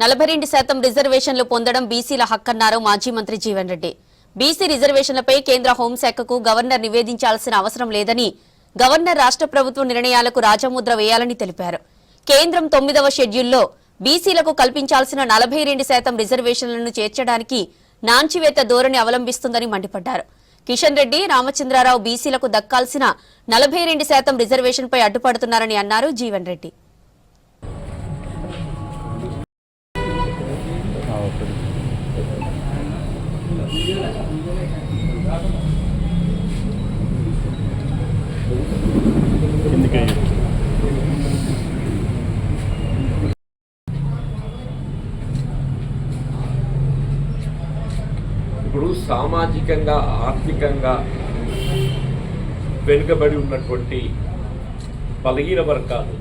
నలభై రెండు శాతం రిజర్వేషన్లు పొందడం బీసీల హక్కన్నారు మాజీ మంత్రి జీవన్ రెడ్డి. బీసీ రిజర్వేషన్లపై కేంద్ర హోంశాఖకు గవర్నర్ నివేదించాల్సిన అవసరం లేదని గవర్నర్ రాష్ట్ర ప్రభుత్వ నిర్ణయాలకు రాజముద్ర వేయాలని తెలిపారు. కేంద్రం తొమ్మిదవ షెడ్యూల్లో బీసీలకు కల్పించాల్సిన నలభై రెండు శాతం రిజర్వేషన్లను చేర్చడానికి నాంచివేత ధోరణి అవలంబిస్తుందని మండిపడ్డారు. కిషన్ రెడ్డి రామచంద్రారావు బీసీలకు దక్కాల్సిన నలభై రెండు శాతం రిజర్వేషన్పై అడ్డుపడుతున్నారని అన్నారు జీవన్ రెడ్డి. సామాజికంగా ఆర్థికంగా వెనుకబడి ఉన్నటువంటి బలహీన వర్గాలు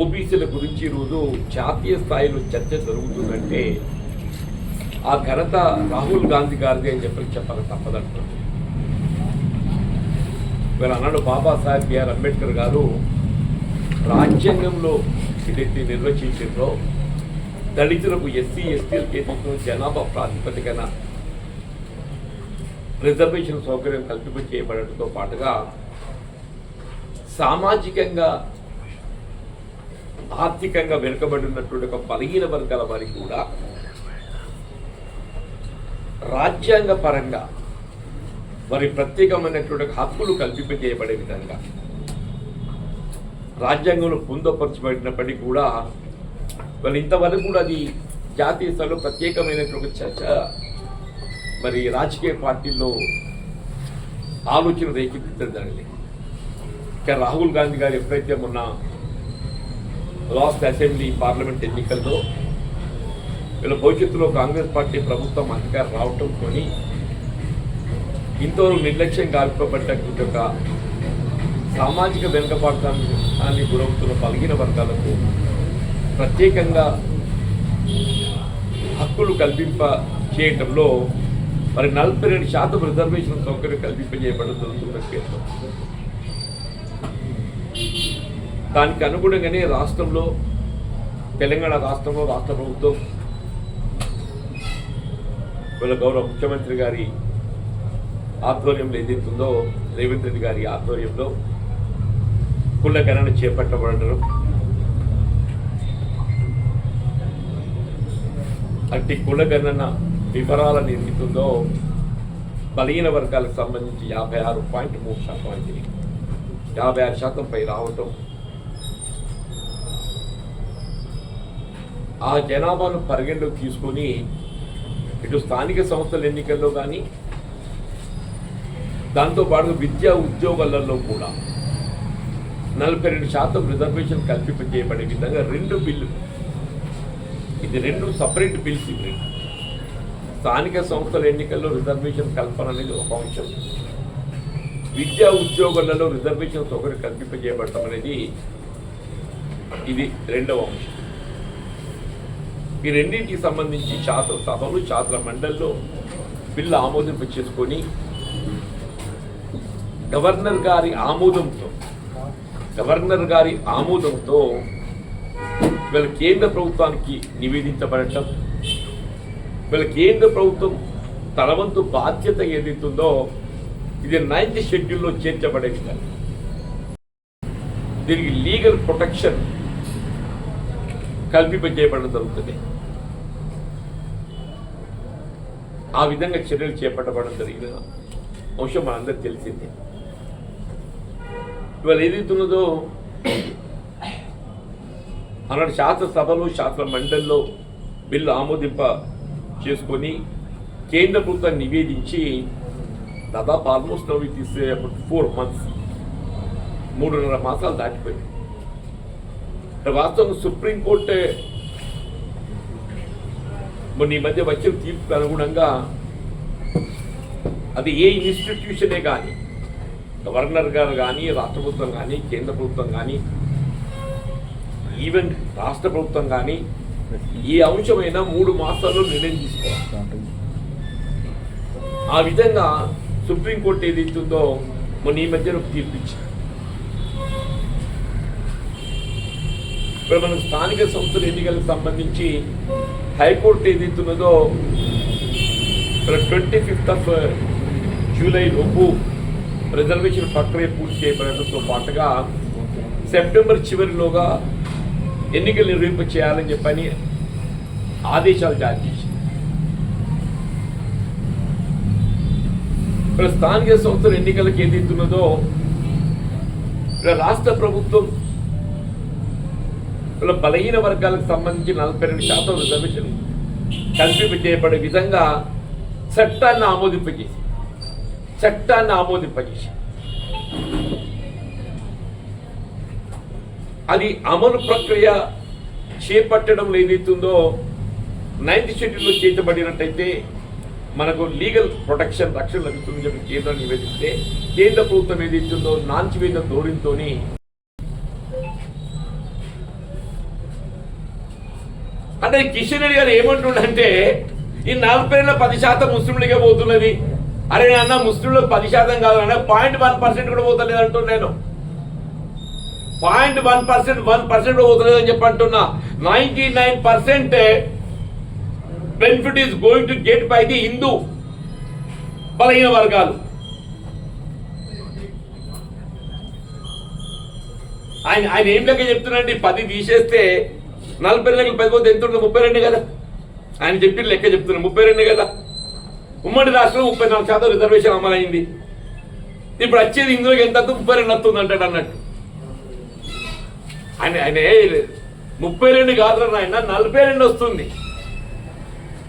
ఓబీసీల గురించి ఈరోజు జాతీయ స్థాయిలో చర్చ జరుగుతుందంటే ఆ ఘనత రాహుల్ గాంధీ గారిది అని చెప్పి చెప్పక తప్పదంటుంది వీళ్ళు అన్నాడు బాబాసాహెబ్ బిఆర్ అంబేద్కర్ గారు రాజ్యాంగంలో ఏదైతే నిర్వచించిందో దళితులకు ఎస్సీ ఎస్టీలకు ఏదైతే జనాభా ప్రాతిపదికన రిజర్వేషన్ సౌకర్యం కల్పింప చేయబడటంతో పాటుగా సామాజికంగా ఆర్థికంగా వెనుకబడినటువంటి ఒక బలహీన వర్గాల వారికి కూడా రాజ్యాంగ పరంగా వారి ప్రత్యేకమైనటువంటి హక్కులు కల్పింపజేయబడే విధంగా రాజ్యాంగంలో పొందపరచబడినప్పటికీ కూడా వాళ్ళు ఇంతవరకు కూడా అది జాతీయ స్థాయిలో ప్రత్యేకమైనటువంటి చర్చ మరి రాజకీయ పార్టీల్లో ఆలోచన రేకెత్తించడం జరిగింది. ఇక రాహుల్ గాంధీ గారు ఎప్పుడైతే మొన్న లాస్ట్ అసెంబ్లీ పార్లమెంట్ ఎన్నికల్లో వీళ్ళ భవిష్యత్తులో కాంగ్రెస్ పార్టీ ప్రభుత్వం అధికారం రావటంతో ఇంతవరకు నిర్లక్ష్యం గాల్పబడ్డటువంటి ఒక సామాజిక వెనుకబాటాన్ని గురవుతున్న బలహీన వర్గాలకు ప్రత్యేకంగా హక్కులు కల్పింప చేయటంలో మరి నలభై రెండు శాతం రిజర్వేషన్ సౌకర్యం కల్పింపజేయబడడం జరుగుతున్న కేంద్రం దానికి అనుగుణంగానే రాష్ట్రంలో తెలంగాణ రాష్ట్రంలో రాష్ట్ర ప్రభుత్వం వీళ్ళ గౌరవ ముఖ్యమంత్రి గారి ఆధ్వర్యంలో ఏదైతుందో రేవంత్ రెడ్డి గారి ఆధ్వర్యంలో కుల గణన చేపట్టబడడం అట్టి కులగణన వివరాలను బలహీన వర్గాలకు సంబంధించి యాభై ఆరు పాయింట్ మూడు శాతం అయితే యాభై ఆరు శాతం పై రావటం. ఆ జనాభాను పరిగణలోకి తీసుకొని ఇటు స్థానిక సంస్థల ఎన్నికల్లో కానీ దాంతోపాటు విద్యా ఉద్యోగాలలో కూడా నలభై రెండు శాతం రిజర్వేషన్ కల్పింపజేయబడే విధంగా రెండు బిల్లు ఇది రెండు సపరేట్ బిల్స్ ఇవి. రెండు స్థానిక సంస్థల ఎన్నికల్లో రిజర్వేషన్ కల్పన అనేది ఒక అంశం. విద్యా ఉద్యోగాలలో రిజర్వేషన్ సౌకర్యం కల్పింపజేయబడటం అనేది ఇది రెండవ అంశం. ఈ రెండింటికి సంబంధించి ఛాత్ర సభలు ఛాత్ర మండలిలో బిల్లు ఆమోదింప చేసుకొని గవర్నర్ గారి ఆమోదంతో గవర్నర్ గారి ఆమోదంతో వీళ్ళ కేంద్ర ప్రభుత్వానికి నివేదించబడటం వీళ్ళ కేంద్ర ప్రభుత్వం తన వంతు బాధ్యత ఏదైతుందో ఇది నైన్త్ షెడ్యూల్లో చేర్చబడే విధంగా దీనికి లీగల్ ప్రొటెక్షన్ కల్పింపజేయబడడం జరుగుతుంది. ఆ విధంగా చర్యలు చేపట్టబడడం జరిగిన అంశం మనందరికి తెలిసిందే. ఇవాళ ఏదైతున్నదో ఆనాడు శాసనసభలో శాసన మండలిలో బిల్లు ఆమోదింప చేసుకొని కేంద్ర ప్రభుత్వాన్ని నివేదించి దాదాపు ఆల్మోస్ట్ నవ్వి తీసే ఫోర్ మంత్స్ మూడున్నర మాసాలు దాటిపోయింది. వాస్తవం సుప్రీంకోర్టు మొన్న ఈ మధ్య వచ్చిన తీర్పుకు అనుగుణంగా అది ఏ ఇన్స్టిట్యూషనే కానీ గవర్నర్ గారు కానీ రాష్ట్ర ప్రభుత్వం కానీ కేంద్ర ప్రభుత్వం కానీ ఈవెన్ రాష్ట్ర ప్రభుత్వం కానీ ఏ అంశమైనా మూడు మాసాల్లో నిర్ణయం తీసుకోవాలి. ఆ విధంగా సుప్రీంకోర్టు ఏదైతుందో మొన్న ఈ మధ్యన ఒక తీర్పు ఇప్పుడు మన స్థానిక సంస్థల ఎన్నికలకు సంబంధించి హైకోర్టు ఏదైతున్నదో ట్వంటీ ఫిఫ్త్ ఆఫ్ జూలై లోపు రిజర్వేషన్ ప్రక్రియ పూర్తి చేయబడటంతో పాటుగా సెప్టెంబర్ చివరిలోగా ఎన్నికలు నిర్వహింప చేయాలని చెప్పని ఆదేశాలు జారీ చేసింది ఇక్కడ స్థానిక సంస్థల ఎన్నికలకు ఏదైతున్నదో ఇక్కడ రాష్ట్ర ప్రభుత్వం ఇలా బలహీన వర్గాలకు సంబంధించి నలభై రెండు శాతం రిజర్వేషన్ కల్పింప చేయబడే విధంగా చట్టాన్ని ఆమోదింపజేసి చట్టాన్ని ఆమోదింపజేసి అది అమలు ప్రక్రియ చేపట్టడం ఏదైతుందో నైన్త్ షెడ్యూల్లో చేతబడినట్టయితే మనకు లీగల్ ప్రొటెక్షన్ రక్షణ లభిస్తుందని చెప్పి కేంద్రం నివేదిస్తే కేంద్ర ప్రభుత్వం ఏదైతుందో నాంచివేత ధోరణితో అంటే కిషన్ రెడ్డి గారు ఏమంటుండంటే ఈ నలభై పది శాతం ముస్లింలకే పోతున్నది. అరే అన్న ముస్లింలు పది శాతం కాదు అన్న పాయింట్ వన్ పర్సెంట్ కూడా పోతలేదు అంటున్నాను నేను. Point one percent one percent పోతలేదు అని చెప్పి అంటున్నా. Ninety nine percent benefit is going to get by the Hindu బలహీన వర్గాలు. ఆయన ఆయన ఏం లెక్క చెప్తున్నాండి పది తీసేస్తే నలభై లెక్కలు పది పోతే ఎంత ఉంటుంది? ముప్పై రెండు కదా. ఆయన చెప్పిన లెక్క చెప్తున్నాను ముప్పై రెండు కదా. ఉమ్మడి రాష్ట్రం ముప్పై నాలుగు శాతం రిజర్వేషన్ అమలైంది. ఇప్పుడు వచ్చేది ఇందులోకి ఎంత ముప్పై రెండు వస్తుంది అంటాడు అన్నట్టు. ఆయన ఆయన ముప్పై రెండు కాదు ఆయన నలభై రెండు వస్తుంది.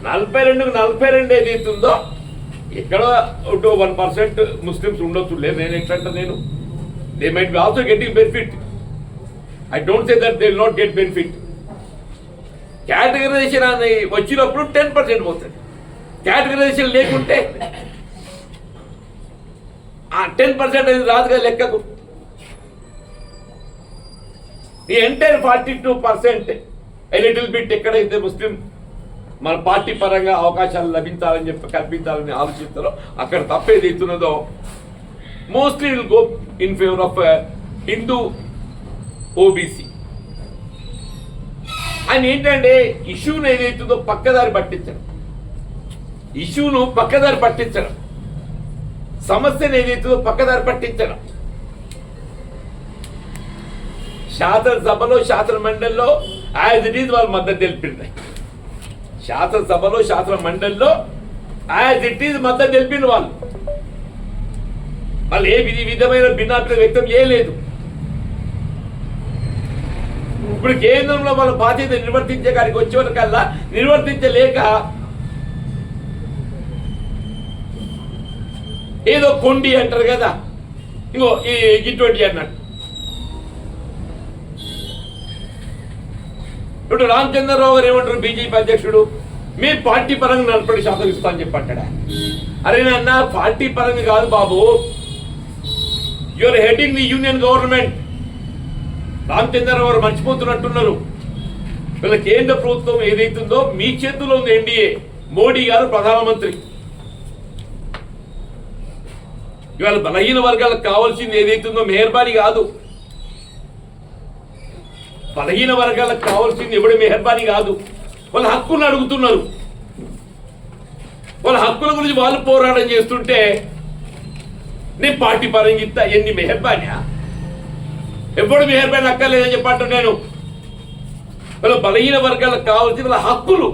నలభై రెండుకు నలభై రెండు ఏది అవుతుందో ఎక్కడ వన్ పర్సెంట్ ముస్లిమ్స్ ఉండొచ్చు లేదు నేను ఎట్లంటే నేను? They might be also getting benefit I don't say that they will not get benefit categorization అని వచ్చినప్పుడు టెన్ పర్సెంట్ పోతుంది. కేటగరైజేషన్ లేకుంటే ఆ టెన్ పర్సెంట్ అనేది రాదు కదా లెక్కకు. ఈ entire forty two percent little bit ఎక్కడైతే ముస్లిం మన పార్టీ పరంగా అవకాశాలు లభించాలని చెప్పి కల్పించాలని ఆలోచిస్తారో అక్కడ తప్పేది ఎత్తున్నదో mostly will go in favour of Hindu OBC ఆయన ఏంటంటే ఇష్యూను ఏదైతుందో పక్కదారి పట్టించడం. ఇష్యూను పక్కదారి పట్టించడం. సమస్యను ఏదైతుందో పక్కదారి పట్టించడం. శాసనసభలో శాసన మండలిలో యాజ్ ఇట్ ఈజ్ వాళ్ళు మద్దతు తెలిపింది శాసనసభలో శాసన మండలిలో యాజ్ ఇట్ ఈజ్ మద్దతు తెలిపిన వాళ్ళు. వాళ్ళు ఏ విధమైన భిన్నాభిప్రాయం వ్యక్తం చేయలేదు. ఇప్పుడు కేంద్రంలో వాళ్ళ బాధ్యత నిర్వర్తించే కాడికి వచ్చేవరకల్లా నిర్వర్తించలేక ఏదో కొండి అంటారు కదా. ఇంకో ఈ ఇటువంటి అన్నట్టు ఇప్పుడు రామచంద్రరావు గారు ఏమంటారు బీజేపీ అధ్యక్షుడు? మీ పార్టీ పరంగా నలభై శాతం ఇస్తా అని చెప్పి అంటాడా? అరే నాన్న పార్టీ పరంగా కాదు Babu. Your heading the union government Ramachandra Rao garu మర్చిపోతున్నట్టున్నారు. వీళ్ళ కేంద్ర ప్రభుత్వం ఏదైతుందో మీ చేతిలో ఉంది ఎన్డీఏ. మోడీ గారు ప్రధానమంత్రి. ఇవాళ బలహీన వర్గాలకు కావాల్సింది ఏదైతుందో మెహర్బానీ కాదు. బలహీన వర్గాలకు కావాల్సింది ఎవడి మెహర్బానీ కాదు. వాళ్ళ హక్కులను అడుగుతున్నారు. వాళ్ళ హక్కుల గురించి వాళ్ళు పోరాటం చేస్తుంటే నేను పార్టీ పరంగా ఇస్తా ఎన్ని మెహర్బానా ఎప్పుడు మెహర్బానీ అక్కర్లేదని చెప్పంటు నేను. వాళ్ళ బలహీన వర్గాలకు కావాల్సిన వాళ్ళ హక్కులు.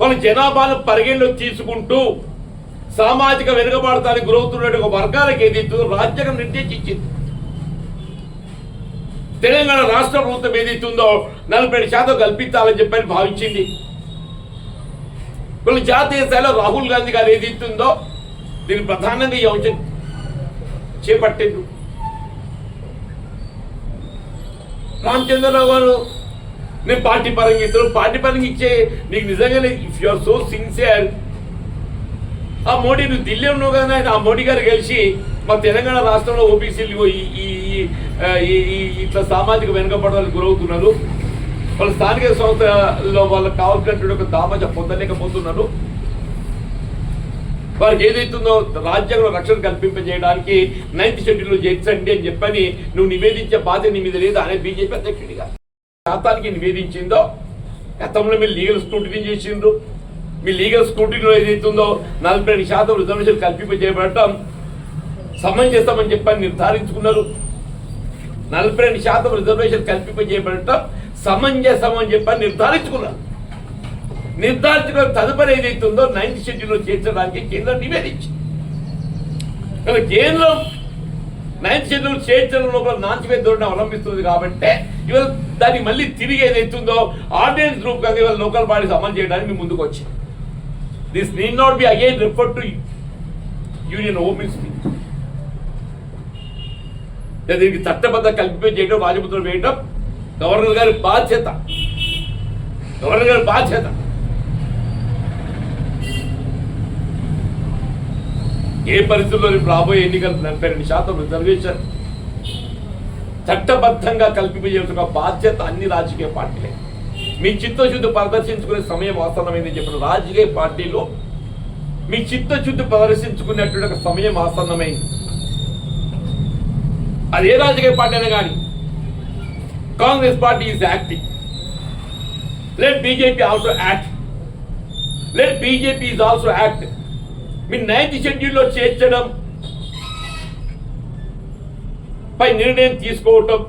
వాళ్ళ జనాభాను పరిగణలో తీసుకుంటూ సామాజిక వెనుకబాటుతానికి గురవుతున్నట్టు ఒక వర్గాలకు ఏదైతుందో రాజ్యాంగం నిర్దేశించింది. తెలంగాణ రాష్ట్ర ప్రభుత్వం ఏదైతుందో నలభై శాతం కల్పించాలని చెప్పని భావించింది. కొన్ని జాతీయ స్థాయిలో రాహుల్ గాంధీ గారు ఏదైతుందో దీన్ని ప్రధానంగా ఈ అంశం చేపట్టిండు రామచంద్రరావు గారు నేను పార్టీ పరంగా ఇస్తాను పార్టీ పరంగా ఇచ్చే నీకు నిజంగానే if you are so sincere ఆ మోడీ నువ్వు ఢిల్లీ ఉన్నావు కదా ఆయన ఆ మోడీ గారు కలిసి మా తెలంగాణ రాష్ట్రంలో ఓబీసీలు ఈ ఈ ఈ- ఇట్లా సామాజిక వెనుకబడడానికి గురవుతున్నారు. వాళ్ళ స్థానిక సంస్థలో వాళ్ళకి కావాల్సినటువంటి ఒక దామజ పొందలేకపోతున్నారు. వారికి ఏదైతుందో రాజ్యాంగంలో రక్షణ కల్పింపజేయడానికి నైన్త్ షెడ్యూల్ చేర్చండి అని చెప్పని నువ్వు నివేదించే బాధ్యత నీ మీద లేదా అనే బీజేపీ అధ్యక్షుడిగా. శాతానికి నివేదించిందో గతంలో మీరు లీగల్ స్క్రూటినీ చేసిండ్రు. మీ లీగల్ స్క్రూటినీలో ఏదైతుందో నలభై రెండు శాతం రిజర్వేషన్ కల్పింపజేయబడటం సమంజసమని చెప్పని నిర్ధారించుకున్నారు. నలభై రెండు శాతం రిజర్వేషన్ కల్పింపజేయబడటం సమంజసం అని చెప్పని నిర్ధారించుకున్నారు. నిర్ధారించుకున్న తదుపరి ఏదైతుందో నైన్త్ షెడ్యూల్లో చేర్చడానికి కేంద్రం నివేదించింది. కానీ కేంద్రం నైన్త్ షెడ్యూల్ చేర్చడం లోపల నాంచివేత ధోరణి అవలంబిస్తుంది కాబట్టి ఇవాళ దాన్ని మళ్ళీ తిరిగి ఏదైతుందో ఆర్డినెన్స్ రూపంగా ఇవాళ లోకల్ బాడీస్ అమలు చేయడానికి మేము ముందుకు వచ్చింది. This need not be again refer to union home ministry దీనికి చట్టబద్ధ కల్పింప చేయడం రాజముద్ర వేయడం గవర్నర్ గారి బాధ్యత. గవర్నర్ గారి బాధ్యత. ఏ పరిస్థితుల్లో రాబోయే ఎన్నికలు? నలభై రెండు శాతం రిజర్వేషన్ చట్టబద్ధంగా కల్పింపజేసిన బాధ్యత అన్ని రాజకీయ పార్టీలే. మీ చిత్తశుద్ధి ప్రదర్శించుకునే సమయం ఆసన్నమైందని చెప్పిన రాజకీయ పార్టీలో మీ చిత్తశుద్ధి ప్రదర్శించుకునేటువంటి ఒక సమయం ఆసన్నమైంది. అది ఏ రాజకీయ పార్టీ అయినా కానీ Congress party is acting let BJP also act let BJP is also act me ninth షెడ్యూల్లో చేర్చడం పై నిర్ణయం తీసుకోవటం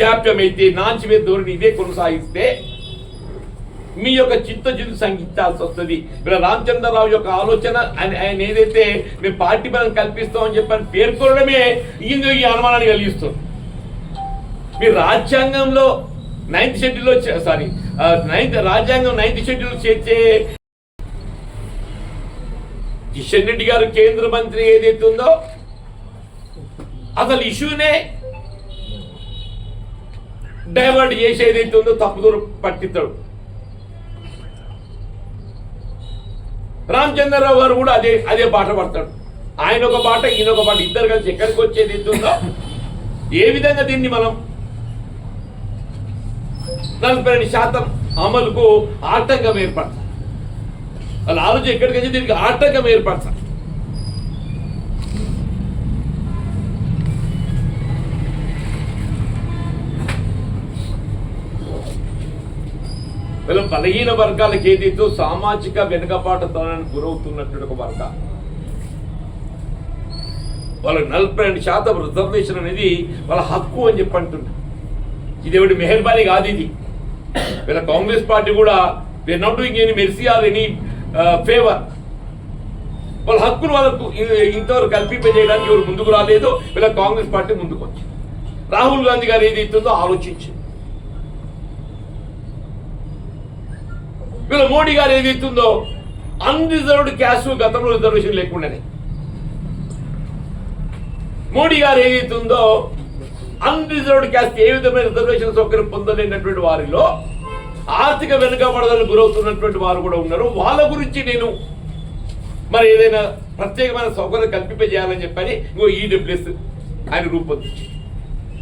జాప్యమైతే నాంచివే ధోరణి ఇదే కొనసాగిస్తే మీ యొక్క చిత్తశుద్ధి సంగించాల్సి వస్తుంది. ఇలా రామచంద్రరావు యొక్క ఆలోచన ఆయన ఆయన ఏదైతే మేము పార్టీ బలం కల్పిస్తామని చెప్పని పేర్కొనడమే ఇందులో ఈ అనుమానాన్ని కలిగిస్తుంది. మీ రాజ్యాంగంలో నైన్త్ షెడ్యూల్లో సారీ నైన్త్ రాజ్యాంగం నైన్త్ షెడ్యూల్ చేర్చే కిషన్ రెడ్డి గారు కేంద్ర మంత్రి ఏదైతే ఉందో అసలు ఇష్యూనే డైవర్ట్ చేసి ఏదైతే ఉందో తప్పుదూర పట్టిస్తాడు. రామచంద్రరావు గారు కూడా అదే అదే బాట పడతాడు. ఆయన ఒక బాట ఈయన ఒక బాట. ఇద్దరు కలిసి ఎక్కడికి వచ్చేది ఎంతుందో ఏ విధంగా దీన్ని మనం నలభై రెండు శాతం అమలుకు ఆటంకం ఏర్పడతాం. వాళ్ళ ఆలోచన ఎక్కడికి వచ్చి దీనికి ఆటంకం ఏర్పడతాం. వీళ్ళ బలహీన వర్గాలకు ఏదైతే సామాజిక వెనుకబాటుతనానికి గురవుతున్నటువంటి ఒక వర్గం. వాళ్ళకి నలభై రెండు శాతం రిజర్వేషన్ అనేది వాళ్ళ హక్కు అని చెప్పి అంటున్నారు ఇది ఎవరి మెహర్బానీ కాదు ఇది. వీళ్ళ కాంగ్రెస్ పార్టీ కూడా we are not doing any mercy or any favour వాళ్ళ హక్కులు వాళ్ళకు ఇంతవరకు కల్పింపజేయడానికి ఎవరు ముందుకు రాలేదు వీళ్ళ కాంగ్రెస్ పార్టీ ముందుకు వచ్చింది రాహుల్ గాంధీ గారు ఏది ఇస్తుందో ఆలోచించింది. వీళ్ళ మోడీ గారు ఏది ఇస్తుందో అన్రిజర్వ్డ్ క్యాష్ గతంలో రిజర్వేషన్ లేకుండానే. మోడీ గారు ఏదైతుందో అన్రిజర్వ్డ్ క్యాస్ట్ ఏ విధమైన రిజర్వేషన్ సౌకర్యం పొందలేనటువంటి వారిలో ఆర్థిక వెనుకబడదలకు గురవుతున్నటువంటి వారు కూడా ఉన్నారు. వాళ్ళ గురించి నేను మరి ఏదైనా ప్రత్యేకమైన సౌకర్యం కల్పింపజేయాలని చెప్పని ఇంకో ఈడబ్ల్యూఎస్ ఆయన రూపొందించింది